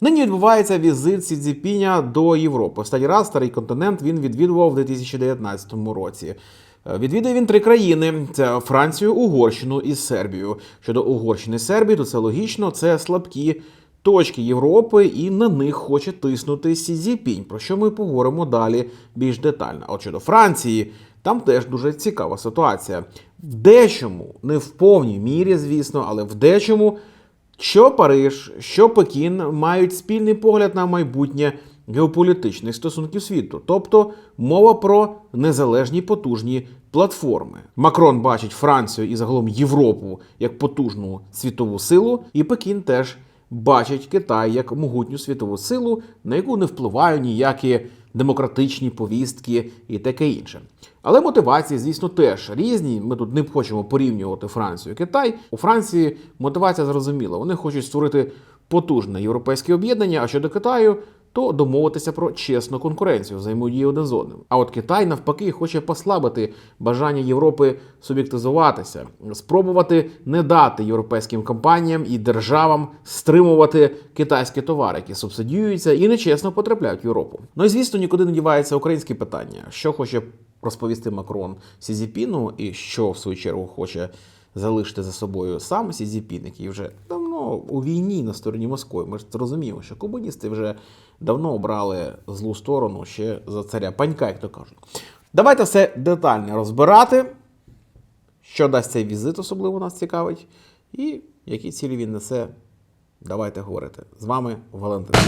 Нині відбувається візит Сі Цзіпіня до Європи. Останній раз старий континент він відвідував у 2019 році. Е, Відвідає він три країни: це Францію, Угорщину і Сербію. Щодо Угорщини і Сербії, то це логічно, це слабкі точки Європи, і на них хоче тиснути Сі Цзіпінь, про що ми поговоримо далі більш детально. А От щодо Франції, там теж дуже цікава ситуація. В дечому, не в повній мірі, звісно, але в дечому що Париж, що Пекін мають спільний погляд на майбутнє геополітичних стосунків світу, тобто мова про незалежні потужні платформи. Макрон бачить Францію і загалом Європу як потужну світову силу, і Пекін теж бачить Китай як могутню світову силу, на яку не впливають ніякі демократичні повістки і таке інше. Але мотивації, звісно, теж різні. Ми тут не хочемо порівнювати Францію і Китай. У Франції мотивація зрозуміла. Вони хочуть створити потужне європейське об'єднання. А щодо Китаю, то домовитися про чесну конкуренцію, взаємодію один з одним. А от Китай навпаки хоче послабити бажання Європи суб'єктизуватися, спробувати не дати європейським компаніям і державам стримувати китайські товари, які субсидіюються і нечесно потрапляють в Європу. Ну і звісно, нікуди не дівається українське питання, що хоче розповісти Макрон Сізіпіну, і що в свою чергу хоче залишити за собою сам Сізіпін, який вже давно у війні на стороні Москви. Ми ж розуміємо, що комуністи вже давно обрали злу сторону ще за царя панька, як то кажуть. Давайте все детально розбирати. Що дасть цей візит, особливо нас цікавить, і які цілі він несе. Давайте говорити. З вами Валентин.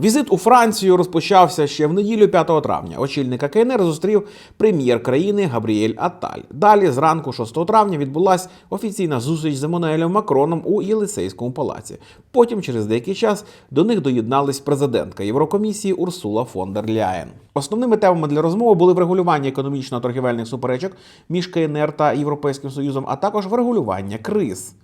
Візит у Францію розпочався ще в неділю 5 травня. Очільника КНР зустрів прем'єр країни Габріель Атталь. Далі, зранку 6 травня, відбулася офіційна зустріч з Еммануелем Макроном у Єлисейському палаці. Потім, через деякий час, до них доєдналась президентка Єврокомісії Урсула фон дер Ляєн. Основними темами для розмови були врегулювання економічно-торгівельних суперечок між КНР та Європейським Союзом, а також врегулювання криз.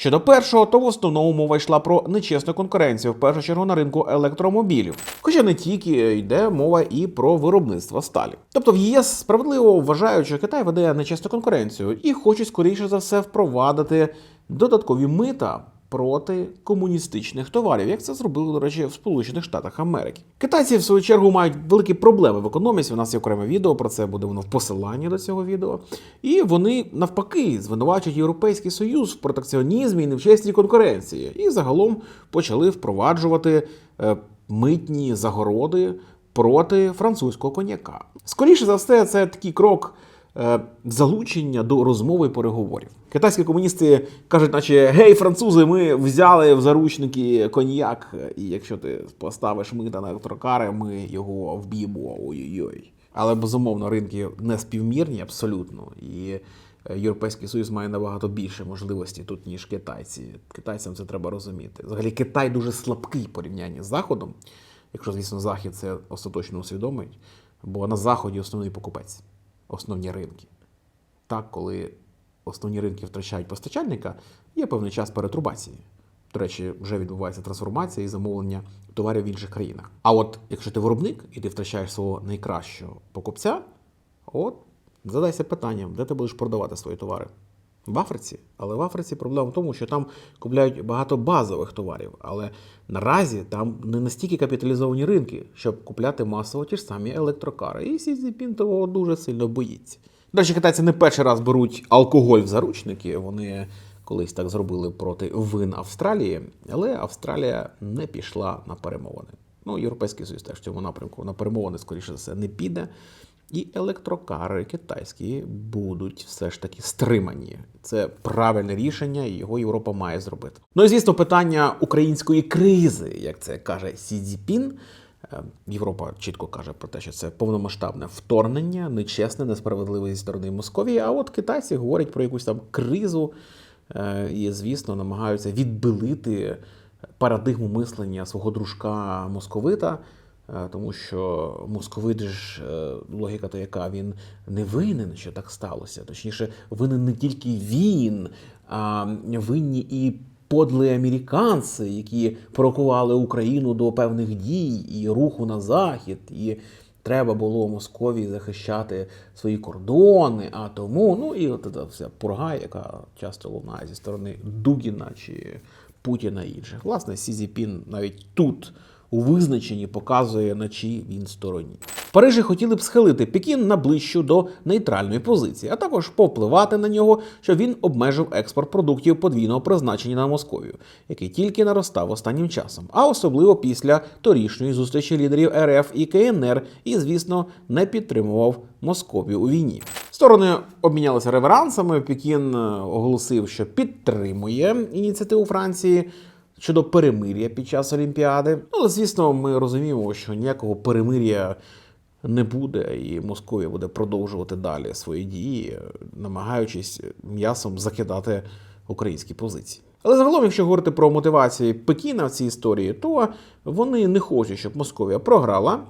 Щодо першого, то в основному мова йшла про нечесну конкуренцію, в першу чергу на ринку електромобілів. Хоча не тільки йде мова і про виробництво сталі. Тобто в ЄС справедливо вважають, що Китай веде нечесну конкуренцію і хочуть скоріше за все впровадити додаткові мита. Проти комуністичних товарів, як це зробили, до речі, в Сполучених Штатах Америки. Китайці, в свою чергу, мають великі проблеми в економіці. У нас є окреме відео про це буде воно в посиланні до цього відео. І вони навпаки звинувачують Європейський Союз в протекціонізмі і невчесній конкуренції. І загалом почали впроваджувати е, митні загороди проти французького коньяка. Скоріше за все, це такий крок залучення до розмови і переговорів. Китайські комуністи кажуть, наче гей, французи, ми взяли в заручники коньяк, і якщо ти поставиш мита на електрокари, ми його вб'ємо. Ой-ой-ой. Але безумовно ринки не співмірні абсолютно. І е, Європейський Союз має набагато більше можливостей тут, ніж китайці. Китайцям це треба розуміти. Взагалі, Китай дуже слабкий в порівнянні з Заходом, якщо, звісно, Захід це остаточно усвідомить, бо на Заході основний покупець, основні ринки. Так, коли основні ринки втрачають постачальника, є певний час перетрубації. До речі, вже відбувається трансформація і замовлення товарів в інших країнах. А от якщо ти виробник і ти втрачаєш свого найкращого покупця, от задайся питанням, де ти будеш продавати свої товари? В Африці, але в Африці проблема в тому, що там купляють багато базових товарів, але наразі там не настільки капіталізовані ринки, щоб купляти масово ті ж самі електрокари. І Сі Цзіньпін того дуже сильно боїться. До речі, китайці не перший раз беруть алкоголь в заручники. Вони колись так зробили проти вин Австралії, але Австралія не пішла на перемовини. Ну, Європейський Союз теж в цьому напрямку на перемовини, скоріше за все, не піде. І електрокари китайські будуть все ж таки стримані. Це правильне рішення, і його Європа має зробити. Ну і звісно, питання української кризи, як це каже Сі Цзіпін. Е, Європа чітко каже про те, що це повномасштабне вторгнення, нечесне, несправедливе зі сторони Московії. А от китайці говорять про якусь там кризу е, і, звісно, намагаються відбилити парадигму мислення свого дружка московита. Е, Тому що московит ж е, логіка то яка він не винен, що так сталося. Точніше, винен не тільки він, а винні і подлі американці, які провокували Україну до певних дій і руху на захід, і треба було Московії захищати свої кордони, а тому, ну і от ця вся пурга, яка часто лунає зі сторони Дугіна чи Путіна і інших. Власне, Сі Цзіпін навіть тут у визначенні показує, на чиїй він стороні. Парижі хотіли б схилити Пекін на ближчу до нейтральної позиції, а також попливати на нього, щоб він обмежив експорт продуктів подвійного призначення на Московію, який тільки наростав останнім часом, а особливо після торішньої зустрічі лідерів РФ і КНР, і, звісно, не підтримував Московію у війні. Сторони обмінялися реверансами. Пекін е, оголосив, що підтримує ініціативу Франції щодо перемир'я під час Олімпіади. Але, звісно, ми розуміємо, що ніякого перемир'я не буде, і Московія буде продовжувати далі свої дії, намагаючись м'ясом закидати українські позиції. Але загалом, якщо говорити про мотивації Пекіна в цій історії, то вони не хочуть, щоб Московія програла.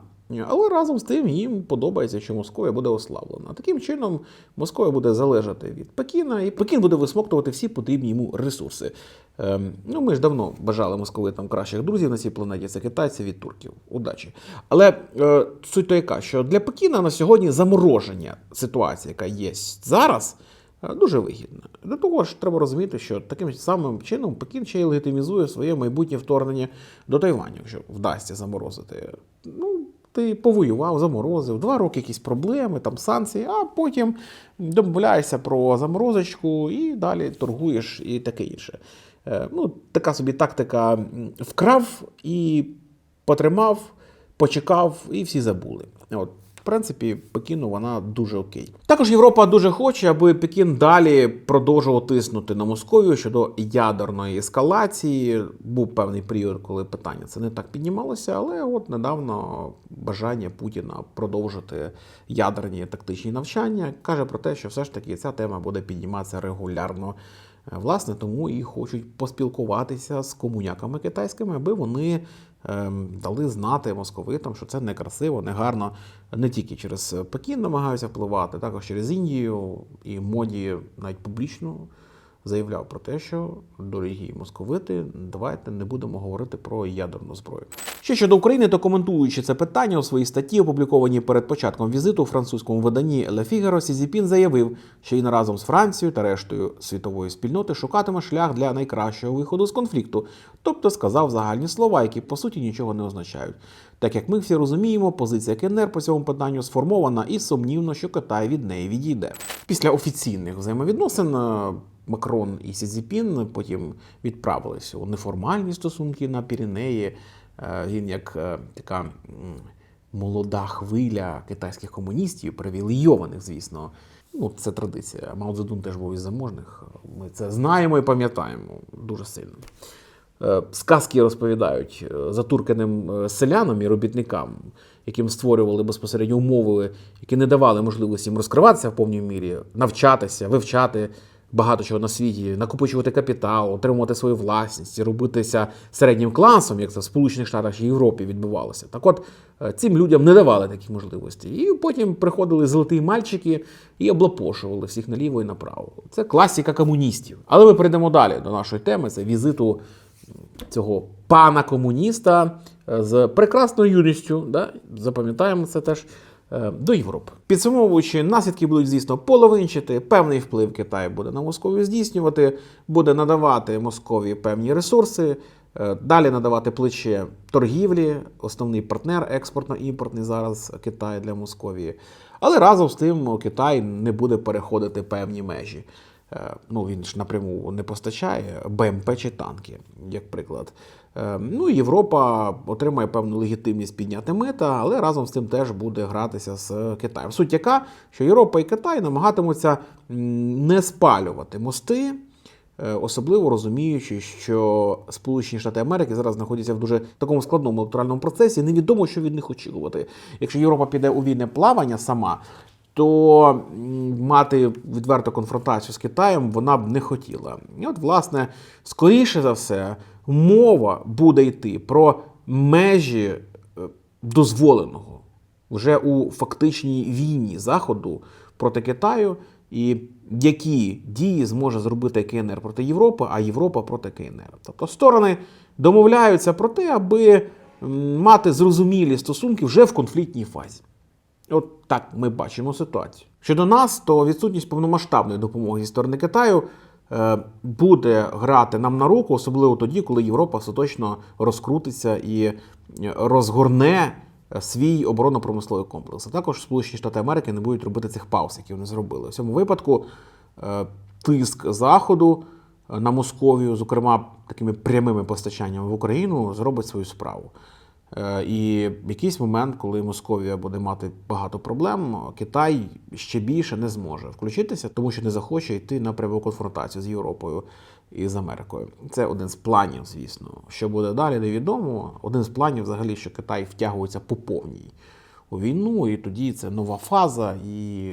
Але разом з тим їм подобається, що Московія буде ослаблена. Таким чином, Московія буде залежати від Пекіна, і Пекін буде висмоктувати всі потрібні йому ресурси. Ем, ну, ми ж давно бажали московитам кращих друзів на цій планеті. Це китайці від турків. Удачі. Але е, суть то яка, що для Пекіна на сьогодні замороження ситуації, яка є зараз. е, Дуже вигідна. До того ж, треба розуміти, що таким самим чином Пекін ще й легітимізує своє майбутнє вторгнення до Тайваню, якщо вдасться заморозити. Ну, ти повоював, заморозив, два роки якісь проблеми, там санкції, а потім домовляєшся про заморозочку і далі торгуєш і таке інше. Е, Ну, така собі тактика вкрав і потримав, почекав, і всі забули. От. В принципі, Пекіну вона дуже окей. Також Європа дуже хоче, аби Пекін далі продовжував тиснути на Московію щодо ядерної ескалації. Був певний період, коли питання це не так піднімалося, але от недавно бажання Путіна продовжити ядерні тактичні навчання каже про те, що все ж таки ця тема буде підніматися регулярно. Власне, тому і хочуть поспілкуватися з комуняками китайськими, аби вони дали знати московитам, що це некрасиво, негарно. Не тільки через Пекін намагаються впливати, також через Індію і моді навіть публічно заявляв про те, що дорогі московити, давайте не будемо говорити про ядерну зброю. Ще щодо України, то коментуючи це питання у своїй статті, опублікованій перед початком візиту у французькому виданні Le Figaro, Сізіпін заявив, що він разом з Францією та рештою світової спільноти шукатиме шлях для найкращого виходу з конфлікту, тобто сказав загальні слова, які по суті нічого не означають. Так як ми всі розуміємо, позиція КНР по цьому питанню сформована і сумнівно, що Китай від неї відійде. Після офіційних взаємовідносин е, Макрон і Сізіпін потім відправилися у неформальні стосунки на Піренеї. Е, Він як е, така молода хвиля китайських комуністів, привілейованих, звісно. Ну, це традиція. Мао Цзедун теж був із заможних. Ми це знаємо і пам'ятаємо дуже сильно. Е, Сказки розповідають затурканим селянам і робітникам, яким створювали безпосередньо умови, які не давали можливості їм розкриватися в повній мірі, навчатися, вивчати багато чого на світі, накопичувати капітал, отримувати свою власність і робитися середнім класом, як це в Сполучених Штатах чи Європі відбувалося. Так от е, цим людям не давали такі можливості. І потім приходили золоті мальчики і облапошували всіх наліво і направо. Це класика комуністів. Але ми перейдемо далі до нашої теми. Це візиту цього пана комуніста е, з прекрасною юністю. Да? Запам'ятаємо це теж. Е, До Європи. Підсумовуючи, наслідки будуть, звісно, половинчати. Певний вплив Китай буде на Московію здійснювати, буде надавати Московії певні ресурси, е, далі надавати плече торгівлі, основний партнер експортно-імпортний зараз Китай для Московії. Але разом з тим Китай не буде переходити певні межі. Е, Ну, він ж напряму не постачає БМП чи танки, як приклад. Е, Ну, Європа отримає певну легітимність підняти мита, але разом з тим теж буде гратися з Китаєм. Суть яка, що Європа і Китай намагатимуться не спалювати мости, е, особливо розуміючи, що Сполучені Штати Америки зараз знаходяться в дуже такому складному електоральному процесі. Невідомо, що від них очікувати. Якщо Європа піде у вільне плавання сама, то мати відверту конфронтацію з Китаєм вона б не хотіла. І от, власне, скоріше за все, мова буде йти про межі е, дозволеного вже у фактичній війні Заходу проти Китаю, і які дії зможе зробити КНР проти Європи, а Європа проти КНР. Тобто сторони домовляються про те, аби мати зрозумілі стосунки вже в конфліктній фазі. От так ми бачимо ситуацію. Щодо нас, то відсутність повномасштабної допомоги зі сторони Китаю буде грати нам на руку, особливо тоді, коли Європа остаточно розкрутиться і е, розгорне е, свій оборонно-промисловий комплекс. А також Сполучені Штати Америки не будуть робити цих пауз, які вони зробили. В цьому випадку е, тиск Заходу е, на Московію, зокрема такими прямими постачаннями в Україну, зробить свою справу. Е, І якийсь момент, коли Московія буде мати багато проблем, Китай ще більше не зможе включитися, тому що не захоче йти на пряму конфронтацію з Європою і з Америкою. Це один з планів, звісно. Що буде далі, невідомо. Один з планів, взагалі, що Китай втягується по повній у війну, і тоді це нова фаза, і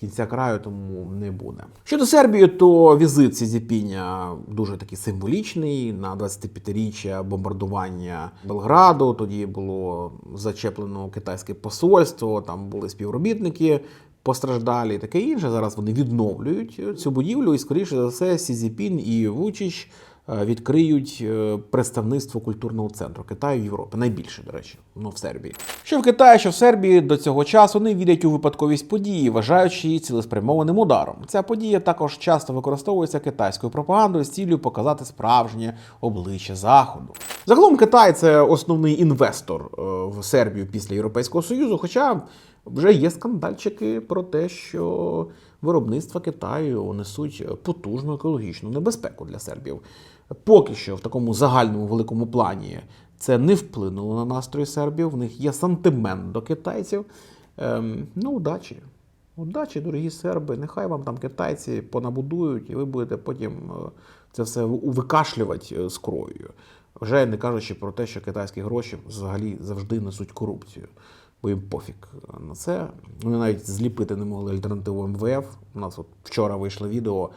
кінця краю тому не буде. Щодо Сербії, то візит Сізіпіня дуже такий символічний на 25-річчя бомбардування Белграду. Тоді було зачеплено китайське посольство, там були співробітники. Постраждалі таке інше. Зараз вони відновлюють цю будівлю, і скоріше за все, Сізіпін і Вучич е, відкриють е, представництво культурного центру Китаю в Європі. Найбільше, до речі, ну в Сербії. Що в Китаї, що в Сербії до цього часу не вірять у випадковість події, вважаючи її цілеспрямованим ударом. Ця подія також часто використовується китайською пропагандою з цілею показати справжнє обличчя Заходу. Загалом Китай це основний інвестор е, в Сербію після Європейського Союзу, хоча вже є скандальчики про те, що виробництва Китаю несуть потужну екологічну небезпеку для сербів. Поки що в такому загальному великому плані це не вплинуло на настрої сербів. В них є сантимент до китайців. Ем, ну, удачі. Удачі, дорогі серби. Нехай вам там китайці понабудують, і ви будете потім е, це все викашлювати е, з кров'ю. Вже не кажучи про те, що китайські гроші взагалі завжди несуть корупцію, бо їм пофіг на це. Вони навіть зліпити не могли альтернативу МВФ. У нас от вчора вийшло відео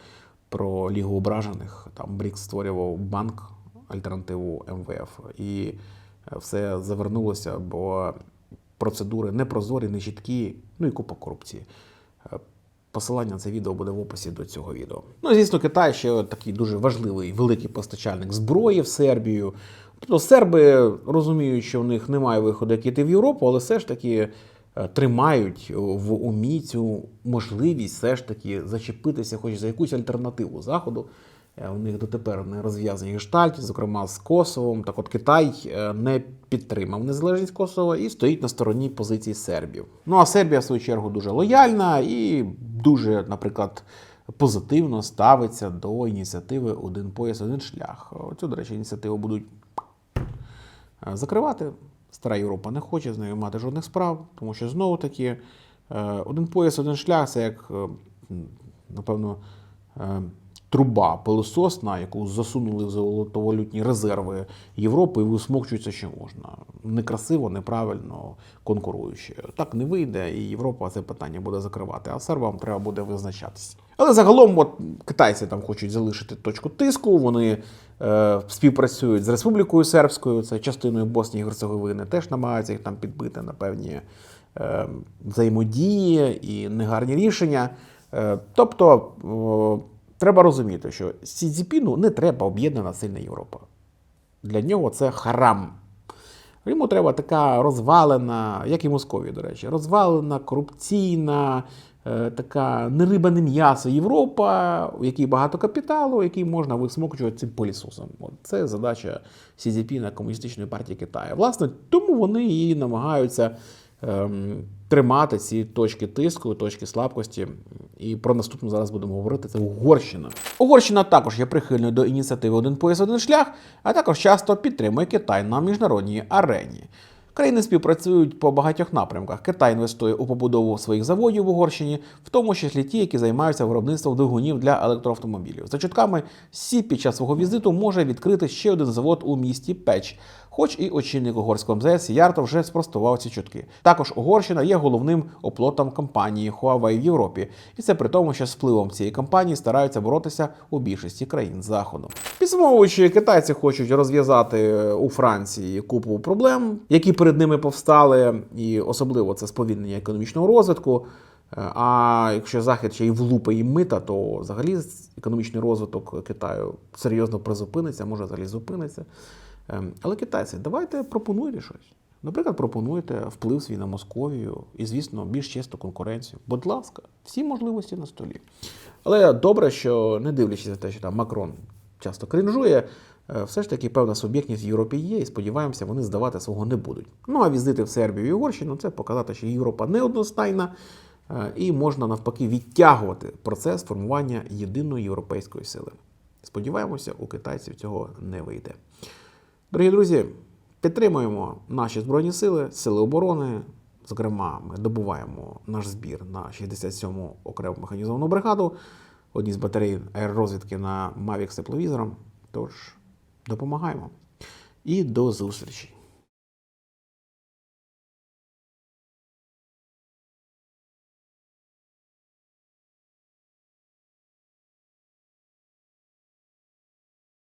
про Лігу ображених. Там Брікс створював банк, альтернативу МВФ. І е, все завернулося, бо процедури непрозорі, нечіткі, ну і купа корупції. Е, Посилання на це відео буде в описі до цього відео. Ну, звісно, Китай ще такий дуже важливий великий постачальник зброї в Сербію. Тобто серби розуміють, що в них немає виходу, як іти в Європу, але все ж таки тримають в умі цю можливість все ж таки зачепитися хоч за якусь альтернативу Заходу. Е, У них дотепер не розв'язані гештальті, зокрема з Косовом. Так от Китай е, не підтримав незалежність Косова і стоїть на стороні позиції сербів. Ну а Сербія, в свою чергу, дуже лояльна і дуже, наприклад, позитивно ставиться до ініціативи Один пояс, один шлях. Цю, до речі, ініціативу будуть е, закривати. Стара Європа не хоче з нею мати жодних справ, тому що знову таки е, один пояс, один шлях це як, е, напевно, е, труба пилососна, яку засунули в золотовалютні резерви Європи і висмокчується, що можна. Некрасиво, неправильно, конкуруючи. Так не вийде, і Європа це питання буде закривати, а сербам треба буде визначатися. Але загалом, от китайці там хочуть залишити точку тиску. Вони е, співпрацюють з Республікою Сербською, це частиною Боснії і Герцеговини, теж намагаються їх там підбити на певні е, взаємодії і негарні рішення. Е, тобто о, треба розуміти, що Сі Цзіпіну не треба об'єднана сильна Європа. Для нього це харам. Йому треба така розвалена, як і Московія, до речі, розвалена, корупційна, е, така не риба, не м'ясо Європа, у якій багато капіталу, який можна висмокчувати цим полісосом. Це задача Сізіпіна Комуністичної партії Китаю. Власне, тому вони і намагаються тримати ці точки тиску, точки слабкості. І про наступну зараз будемо говорити. Це Угорщина. Угорщина також є прихильною до ініціативи Один пояс, один шлях, а також часто підтримує Китай на міжнародній арені. Країни співпрацюють по багатьох напрямках. Китай інвестує у побудову своїх заводів в Угорщині, в тому числі ті, які займаються виробництвом двигунів для електроавтомобілів. За чутками, Сі під час свого візиту може відкрити ще один завод у місті Печ. Хоч і очільник угорського МЗС Ярто вже спростував ці чутки. Також Угорщина є головним оплотом компанії Huawei в Європі, і це при тому, що з впливом цієї компанії стараються боротися у більшості країн заходу. Підсумовуючи, китайці хочуть розв'язати у Франції купу проблем, які перед ними повстали, і особливо це сповільнення економічного розвитку. А якщо Захід ще й влупить їм мита, то взагалі економічний розвиток Китаю серйозно призупиниться, може взагалі зупиниться. Ем, Але китайці, давайте пропонуйте щось. Наприклад, пропонуєте вплив свій на Московію і, звісно, більш чисту конкуренцію. Будь ласка, всі можливості на столі. Але добре, що не дивлячись на те, що там Макрон часто кринжує, все ж таки певна суб'єктність в Європі є, і сподіваємося, вони здавати свого не будуть. Ну а візити в Сербію і Угорщину це показати, що Європа не одностайна, е, і можна навпаки відтягувати процес формування єдиної європейської сили. Сподіваємося, у китайців цього не вийде. Дорогі друзі, підтримуємо наші збройні сили, сили оборони. Зокрема, ми добуваємо наш збір на 67-му окрему механізовану бригаду, одні з батарей аеророзвідки на Mavic з тепловізором. Тож допомагаємо. І до зустрічі!